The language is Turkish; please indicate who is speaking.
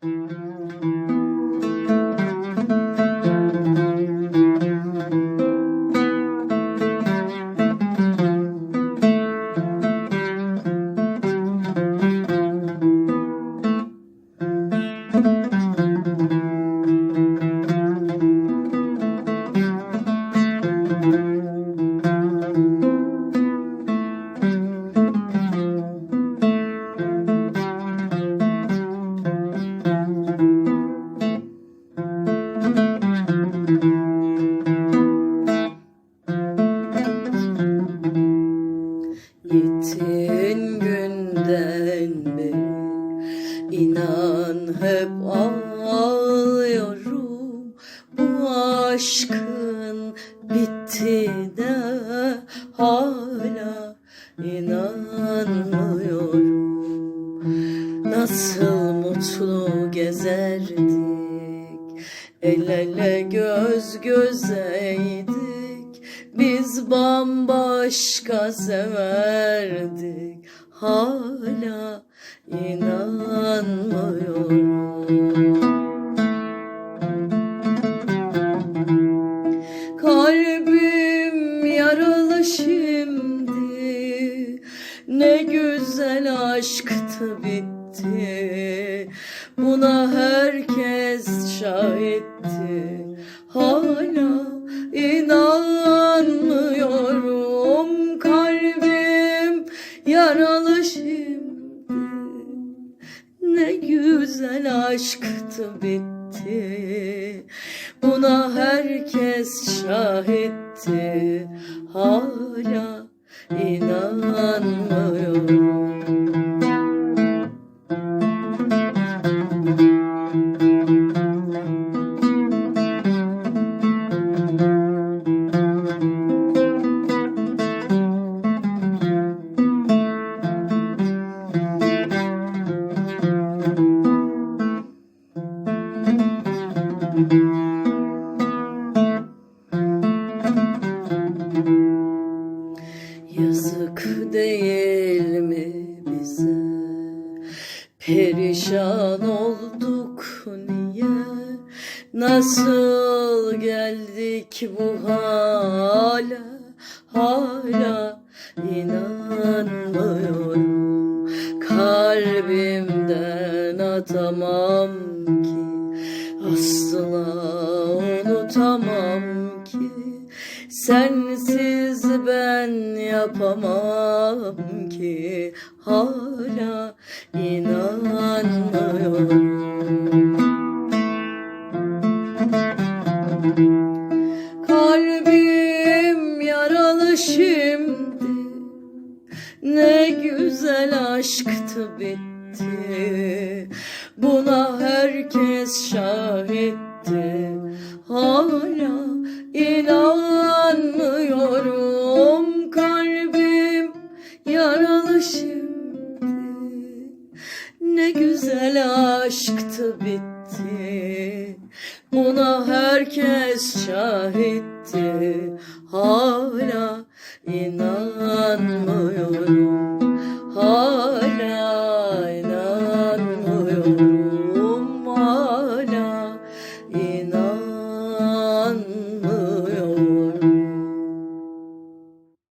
Speaker 1: Gittin inan hep ağlıyorum. Bu aşkın bitti de hala inanmıyorum. Nasıl mutlu gezerdik? El ele göz gözeydik. Biz bambaşka severdik. Hala inanmıyorum. Kalbim yaralı şimdi. Ne güzel aşktı bitti Buna herkes şahitti Hala güzel aşktı bitti. Buna herkes şahitti. Hala inanmıyorum Perişan olduk niye? Nasıl geldik bu hale? Hala inanmıyorum. Kalbimden atamam ki Asla unutamam ki. Sensiz ben yapamam ki Hala inanmıyorum. Kalbim yaralı şimdi. Ne güzel aşktı bitti. Buna herkes şahitti. Hala inanmıyorum. Kalbim yaralı şimdi. Ne güzel aşktı bitti. Buna herkes şahitti. Hala inanmıyorum